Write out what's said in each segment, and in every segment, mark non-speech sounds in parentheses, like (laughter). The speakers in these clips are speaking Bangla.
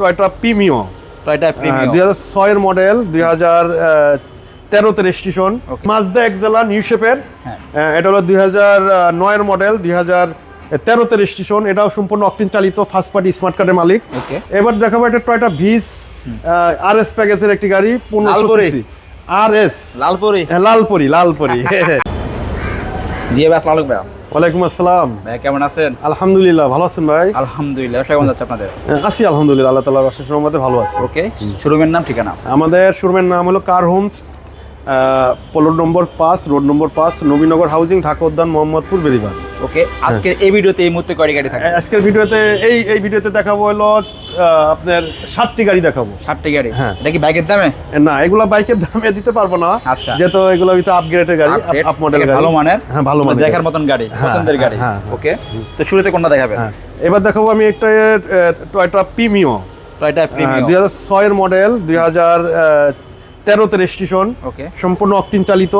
Toyota Premio. টয়টা প্রিমিয়াম দুই হাজার ছয়ের মডেল দুই হাজার তেরোতে রেজিস্ট্রেশন. মাজদা এক্সেলা নিউ শেপের হ্যাঁ। এটা হলো দুই হাজার নয়ের মডেল দুই হাজার তেরোতে রেজিস্ট্রেশন। এটাও সম্পূর্ণ অকটিন চালিত ফার্স্ট পার্টি স্মার্ট কার্ডের মালিক। এবার দেখাবো একটা টয়টা ভিস আর এস প্যাকেজের একটি গাড়ি পনেরোশো লালপরি? আর এস লালপুরি। লালপরি লালপরি। (laughs) জি ভাই আসসালামু আলাইকুম ওয়ালাইকুম আসসালাম। ভাই কেমন আছেন? আলহামদুলিল্লাহ ভালো আছেন ভাই? আলহামদুলিল্লাহ ব্যবসা কেমন যাচ্ছে আপনাদের? আছি আলহামদুলিল্লাহ আল্লাহ তালার অশেষ রহমতে ভালো আছি। ওকে শোরুমের নাম ঠিকানা? আমাদের শোরুমের নাম হলো কার হোমস পোলোর নম্বর পাঁচ রোড নম্বর পাঁচ নবীনগর হাউজিং ঢাকা উদ্যান মোহাম্মদপুর বেরিবাদ ওকে আজকের এই ভিডিওতে এই মুহূর্তে কয়টি গাড়ি থাকে আজকের ভিডিওতে এই এই ভিডিওতে দেখাবো হলো আপনার সাতটি গাড়ি দেখাবো। ষাটটি গাড়ি? হ্যাঁ। এটা কি বাইকের দামে? না এগুলা বাইকের দামে দিতে পারব না। আচ্ছা। যেহেতু এগুলো ভিতরে আপগ্রেডের গাড়ি আপ মডেল গাড়ি। ভালো মানের? হ্যাঁ ভালো মানে মানের দেখার মতন গাড়ি হ্যাঁ, পছন্দের গাড়ি। হ্যাঁ, হ্যাঁ। ওকে তো শুরুতে কোনটা দেখাবেন? হ্যাঁ। এবার দেখাবো আমি একটা টয়টা প্রিমিও টয়টা দুই হাজার ছয়ের মডেল দুই হাজার তেরোতে রেজিস্ট্রেশন ওকে সম্পূর্ণ অকটিন চালিত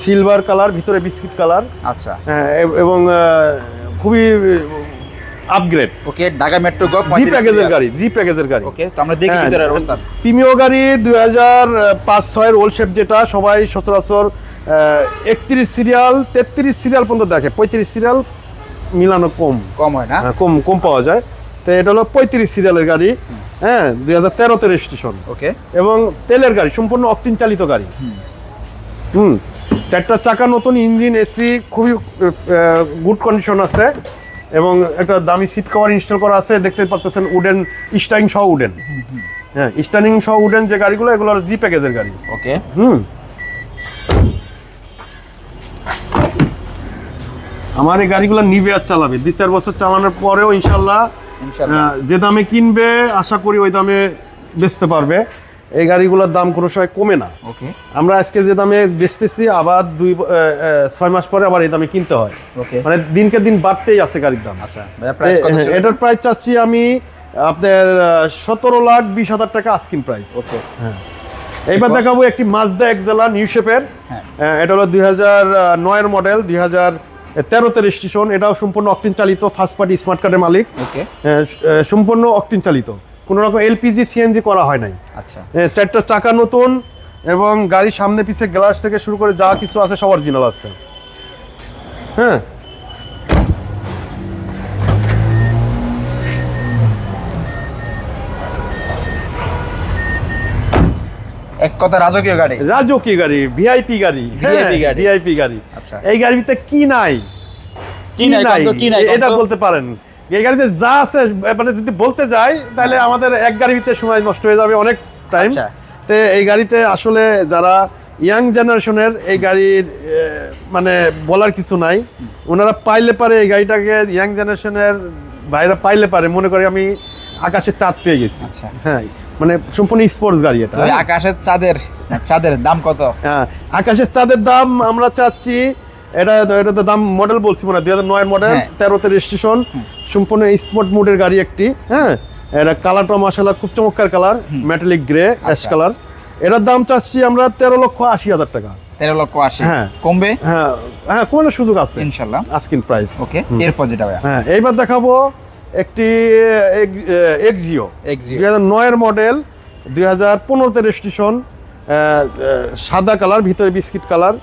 সিলভার কালার ভিতরে বিস্কিট কালার আচ্ছা। হ্যাঁ, এবং খুবই আপগ্রেড ওকে ঢাকা মেট্রো গো জি প্যাকেজের গাড়ি জি প্যাকেজের গাড়ি। ওকে তো আমরা দেখি হ্যাঁ, ভিতরের অবস্থা। প্রিমিও গাড়ি দুই হাজার পাঁচ ছয়ের ওল্ড শেপ যেটা সবাই সচরাচর একত্রিশ সিরিয়াল তেত্রিশ সিরিয়াল পর্যন্ত দেখে। পঁয়ত্রিশ সিরিয়াল মিলানো কম। কম হয় না? হ্যাঁ, কম কম পাওয়া যায়। তো এটা হলো পঁয়ত্রিশ সিরিয়ালের গাড়ি। হ্যাঁ দুই হাজার তেরোতে রেজিস্ট্রেশন ওকে এবং তেলের গাড়ি সম্পূর্ণ অকটিন চালিত গাড়ি। হুম। চারটা চাকা নতুন ইঞ্জিন এসি খুবই গুড কন্ডিশন আছে। এবং একটা দামি সিট কভার ইনস্টল করা আছে দেখতে পাচ্ছেন উডেন স্টারিং সহ উডেন হ্যাঁ স্টারিং সহ উডেন যে গাড়িগুলো এগুলো জি প্যাকেজের গাড়ি। ওকে হুম। আমার এই গাড়িগুলো নিবে আর চালাবে। দুই চার বছর চালানোর পরেও ইনশাল্লাহ ইনশাআল্লাহ যে দামে কিনবে আশা করি ওই দামে বেচতে পারবে। এই গাড়িগুলোর দাম কোনো সময় কমে না। ওকে। আমরা আজকে যে দামে বেচতেছি আবার দুই ছয় মাস পরে আবার এই দামে কিনতে হয়। ওকে। মানে দিনকে দিন বাড়তেই আছে গাড়ির দাম। আচ্ছা? এটার প্রাইস চাচ্ছি আমি আপনার সতেরো লাখ বিশ হাজার টাকা আস্কিন প্রাইস ওকে। হ্যাঁ। এইবার? দেখাবো একটি মাজদা এক্সেলা নিউ শেপের এটা হলো দুই হাজার নয়ের মডেল দুই হাজার তেরোতে রেজিস্ট্রেশন এটাও সম্পূর্ণ অকটিন চালিত ফার্স্ট পার্টি স্মার্ট কার্ডের মালিক। সম্পূর্ণ অকটিন চালিত। কোনো রকম এলপিজি সিএনজি করা হয় নাই। আচ্ছা। চারটা চাকা নতুন এবং গাড়ির সামনে পিছে গ্লাস থেকে শুরু করে যা কিছু আছে সব অরিজিনাল আছে। হ্যাঁ? এক কথা রাজকীয় গাড়ি? রাজকীয় গাড়ি ভিআইপি গাড়ি VIP গাড়ি। ভিআইপি গাড়ি। আচ্ছা। এই গাড়িতে কি নাই? কি নাই? কি নাই? এটা বলতে পারেন। এই গাড়িতে যা আছে মানে যদি বলতে যাই তাহলে আমাদের এক গাড়ির ভিতরে সময় নষ্ট হয়ে যাবে অনেক টাইম আচ্ছা। তো এই গাড়িতে আসলে যারা ইয়াং জেনারেশনের এই গাড়ির মানে বলার কিছু নাই। ওনারা পাইলে পারে এই গাড়িটাকে ইয়াং জেনারেশনের ভাইরা পাইলে পারে। মনে করি আমি আকাশে চাঁদ পেয়ে গেছি। আচ্ছা। হ্যাঁ মানে সম্পূর্ণ স্পোর্টস গাড়ি এটা। আকাশের চাঁদের চাঁদের দাম কত? হ্যাঁ আকাশের চাঁদের দাম আমরা চাচ্ছি এটা এটা তো দাম মডেল বলছি মনে হয় দুই হাজার নয় মডেল হ্যাঁ। তেরোতে রেজিস্ট্রেশন সম্পূর্ণ স্পোর্ট মোডের গাড়ি একটি হ্যাঁ? এটা কালারটা মাসালা খুব চমৎকার colour metallic grey ash. Colour এটার দাম চাচ্ছি আমরা তেরো লক্ষ আশি হাজার টাকা। তেরো লক্ষ আশি। হ্যাঁ। কমবে? হ্যাঁ হ্যাঁ কোনো সুযোগ আছে। ইনশাল্লাহ আজকিন প্রাইস ওকে এরপর যেটা হ্যাঁ এইবার দেখাবো একটি এক্সিও Exio। দুই হাজার নয়ের মডেল দুই হাজার পনেরোতে রেজিস্ট্রেশন সাদা কালার ভিতরে বিস্কিট কালার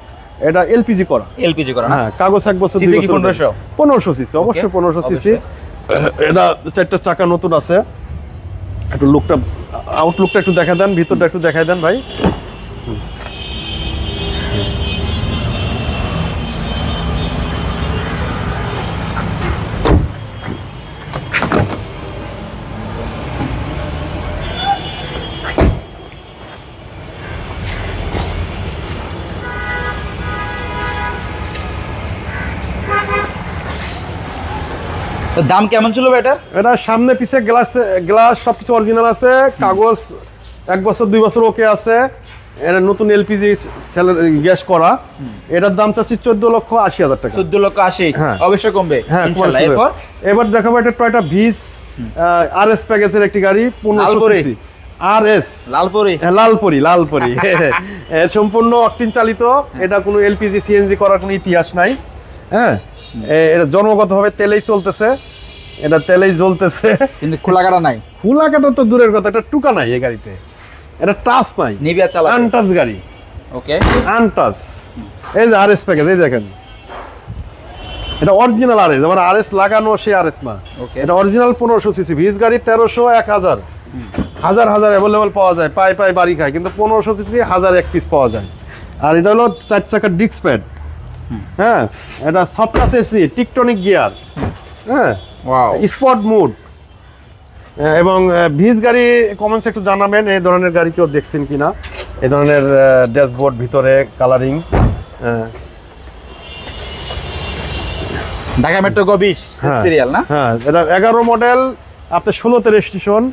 এটা এলপিজি করা। এলপিজি করা হ্যাঁ কাগজ এক বছর দুই বছর 1500? পনেরোশো সিসি অবশ্যই পনেরোশো সিসি। এটা চারটা চাকা নতুন আছে। একটু লুকটা আউটলুকটা একটু দেখা দেন ভিতরটা একটু দেখাই দেন ভাই। দাম কেমন ছিল এটার? এটা সামনে পিছে গ্লাস গ্লাস সব কিছু অরিজিনাল আছে কাগজ এক বছর দুই বছর ওকে আছে। এটা নতুন এলপিজি গ্যাস করা। এটার দাম চাচ্ছি চোদ্দ লক্ষ আশি হাজার টাকা। চোদ্দ লক্ষ আশি? হ্যাঁ। অবশ্যই কমবে হ্যাঁ এবার দেখাবো এটা টয়টা ভিস আর এস প্যাকেজের একটি গাড়ি? সিসি আর এস লালপুরি? লালপরি লালপরি। (laughs) এ, সম্পূর্ণ অকটিন চালিত। এটা কোনো এলপিজি সিএনজি করার কোনো ইতিহাস নাই। হ্যাঁ এটা জন্মগতভাবে তেলেই চলতেছে। এটা তেলেই জ্বলতেছে। কিন্তু খোলা কাটা নাই। ফুলা কাটা তো দূরের কথা এটা টুকা নাই এই গাড়িতে। এটা টাচ নাই। নিবিয়া চালা আনটাচ গাড়ি। ওকে। আনটাচ। এই যে আরএস প্যাকেজ এই দেখেন। এটা অরিজিনাল আরএস আবার আরএস লাগানো সে আরএস না. এটা অরিজিনাল পনেরোশো সিসি ভিজ গাড়ি তেরোশো এক হাজার। হাজার হাজার অ্যাভেলেবল পাওয়া যায় পায়ে পায়ে বাড়ি খায় কিন্তু পনেরোশো সিসি হাজার এক পিস পাওয়া যায়। আর এটা হলো চার চাকার ডিস্ক প্যাড হ্যাঁ এটা সফটাস এসি টিকটনিক গিয়ার। হ্যাঁ স্পট মুড এবং ভিজ গাড়ি কমেন্টস একটু জানাবেন এই ধরনের গাড়ি কেউ দেখছেন কিনা? এই ধরনের ড্যাশবোর্ড ভিতরে কালারিং ঢাকা মেট্রো গো বিশ সিরিয়াল না? হ্যাঁ এটা এগারো মডেল আপনার ষোলোতে রেজিস্ট্রেশন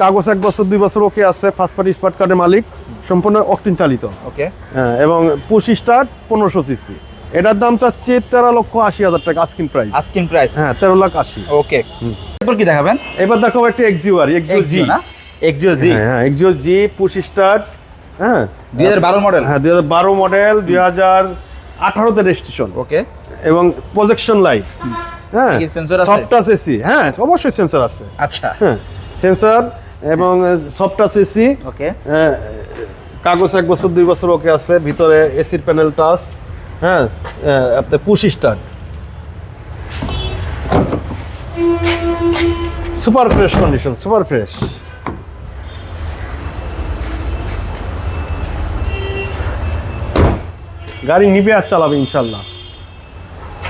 কাগজ এক বছর দুই বছর ওকে আছে ফার্স্ট পার্টি স্মার্ট কার্ডের মালিক সম্পূর্ণ অকটিন চালিত। ওকে হ্যাঁ, এবং পুশ স্টার্ট পনেরোশো সিসি এটার দাম চাচ্ছি তেরো লক্ষ আশি হাজার টাকা আস্কিন প্রাইস আস্কিন প্রাইস হ্যাঁ তেরো লাখ আশি। ওকে এরপর কি দেখাবেন? এবার দেখো একটি এক্সিও আর এক্সিও জি এক্সিও জি হ্যাঁ হ্যাঁ এক্সিও জি পুশ স্টার্ট হ্যাঁ। 2012 মডেল হ্যাঁ দুই হাজার বারো মডেল দুই হাজার আঠারোতে রেজিস্ট্রেশন ওকে এবং প্রজেকশন লাইট হ্যাঁ? সফট টাচ এসি হ্যাঁ অবশ্যই সেন্সর আছে। আচ্ছা। হ্যাঁ সেন্সর এবং সফট টাচ এসি ওকে কাগজ এক বছর দুই বছর ওকে আছে ভিতরে এসির প্যানেল টাচ হ্যাঁ আপনার push start super fresh condition super fresh. গাড়ি নিবে আর চালাবে ইনশাল্লাহ।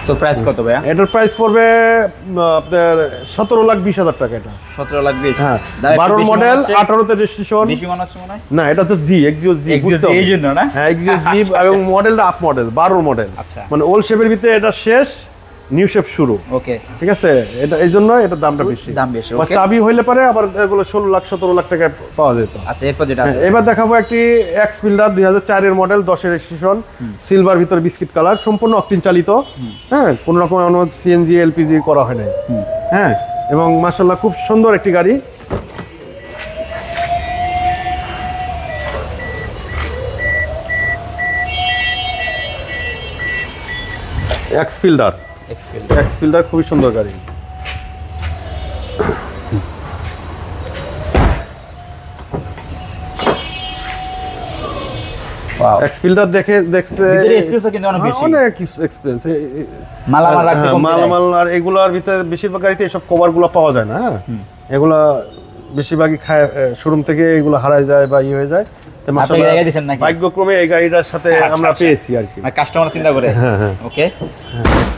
তো প্রাইস কত ভাইয়া? এটার প্রাইস পড়বে আপনার সতেরো লাখ বিশ হাজার টাকা এটা। 17 লাখ 20 হ্যাঁ বারোর মডেল আঠারোতে রেজিস্ট্রেশন বেশি মনে হচ্ছে মনে হয়? না এটা তো জি এক্সিও জি এই জন্য না? হ্যাঁ এক্সিও জি (laughs) আচ্ছা, এবং মডেলটা আপ মডেল বারোর মডেল আচ্ছা। মানে ওল্ড শেপের ভিতরে এটা শেষ নিউ শেপ শুরু। ওকে ঠিক আছে? এটা এই জন্য এটার দামটা বেশি দাম বেশি, okay. চাবি হইলে পারে আবার এগুলো ষোলো লাখ সতেরো লাখ টাকায় পাওয়া যেত। আচ্ছা এরপর যেটা হ্যাঁ, আছে। এবার দেখাবো একটি এক্স ফিল্ডার দুই হাজার চারের মডেল দশের রেজিস্ট্রেশন সিলভার ভিতরে বিস্কিট কালার সম্পূর্ণ অকটিন চালিত। হ্যাঁ কোনো রকম সিএনজি এলপিজি করা হয় নাই। হ্যাঁ এবং মার্শাল্লাহ খুব সুন্দর একটি গাড়ি। X Fielder XPL X Fielder খুবই সুন্দর গাড়ি। ওয়াও এক্স ফিল্ডার দেখে দেখছে স্পেসও কিন্তু অনেক হ্যাঁ, বেশি। অনেক এক্সপেন্স মালামাল রাখতে আর এগুলোর ভিতরে বেশিরভাগ গাড়িতে এসব কভারগুলো পাওয়া যায় না হ্যাঁ? এগুলা বেশিরভাগই খায় শোরুম থেকে এগুলো হারায় যায় বা ইয়ে হয়ে যায়। ভাগ্যক্রমে এই গাড়িটার সাথে আচ্ছা, আমরা আচ্ছা। পেয়েছি আর কি মানে কাস্টমার চিন্তা করে। হ্যাঁ, হ্যাঁ। ওকে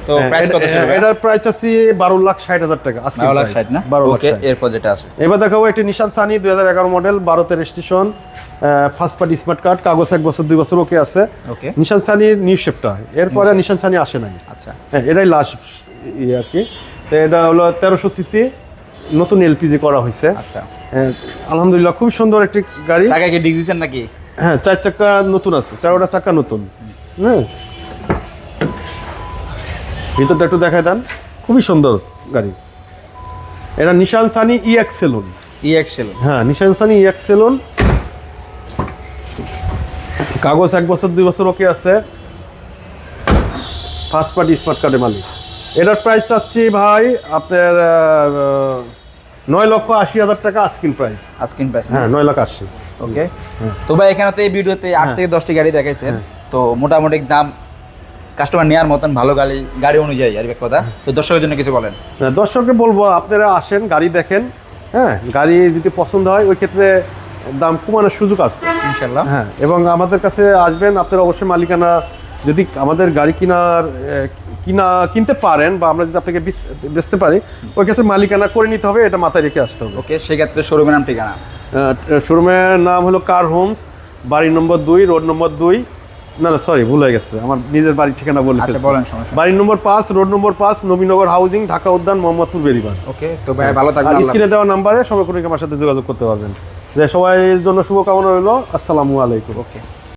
তো হ্যাঁ, প্রাইস কত ছিল? এটার প্রাইস আছে বারো লাখ ষাট হাজার টাকা আজকে 12 লাখ 60 না? বারো লাখ ওকে এরপর যেটা আছে। এবার দেখাবো একটি নিশান সানি দুই হাজার এগারো মডেল বারোতে registration first party smart card কাগজ এক বছর দুই বছর ওকে আছে। ওকে নিশান সানির নিউ শেপটা এরপরে নিশান সানি আসে নাই। আচ্ছা। হ্যাঁ এটাই লাস্ট ইয়ে আর কি তো এটা হলো তেরোশো সিসি নতুন এলপিজি করা হয়েছে। আচ্ছা। হ্যাঁ, আলহামদুলিল্লাহ খুব সুন্দর একটি গাড়ি। টাকা কি দিছেন নাকি? হ্যাঁ চার চাকা নতুন আছে চারোটা চাকা নতুন। হ্যাঁ। ভিতরটা একটু দেখায় দেন। খুবই সুন্দর গাড়ি। এটা Nissan Sunny E X saloon E excel হ্যাঁ Nissan Sunny E X saloon কাগজ এক বছর দুই বছর ওকে আছে। ফার্স্ট পার্টি স্মার্ট কার্ডের মালিক। এটার প্রাইস চাচ্ছি ভাই আপনার নয় লক্ষ আশি হাজার টাকা আস্কিন প্রাইস আস্কিন প্রাইস হ্যাঁ নয় লাখ আশি। ওকে তো ভাই এখানে তো এই ভিডিওতে আট থেকে দশটি গাড়ি দেখাইছেন। তো মোটামুটি দাম কাস্টমার নেওয়ার মতন ভালো গাড়ি গাড়ি অনুযায়ী আর কথা। তো দর্শকের জন্য কিছু বলেন। হ্যাঁ, দর্শককে বলব আপনারা আসেন গাড়ি দেখেন। হ্যাঁ গাড়ি যদি পছন্দ হয় ওই ক্ষেত্রে দাম কমানোর সুযোগ আছে। ইনশাল্লাহ হ্যাঁ এবং আমাদের কাছে আসবেন আপনারা অবশ্যই মালিকানা যদি আমাদের গাড়ি কেনার কিনা কিনতে পারেন বা আমরা যদি আপনাকে বেচ- বেচতে পারি ওই ক্ষেত্রে মালিকানা করে নিতে হবে এটা মাথায় রেখে আসতে হবে। ওকে সেক্ষেত্রে শোরুমের নাম ঠিকানা? শোরুমের নাম হলো কার হোমস বাড়ি নম্বর দুই রোড নম্বর দুই। না না সরি ভুল হয়ে গেছে আমার নিজের বাড়ির ঠিকানা বলে আচ্ছা বাড়ি নম্বর পাঁচ রোড নম্বর পাঁচ নবীনগর হাউজিং ঢাকা উদ্যান মোহাম্মদপুর বেরিবান ওকে তো ভাই ভালো থাকবেন স্ক্রিনে দেওয়া নাম্বারে সবাই কোনো আমার সাথে যোগাযোগ করতে পারবেন। যে সবাই জন্য শুভকামনা রইল আসসালামু আলাইকুম। ওকে।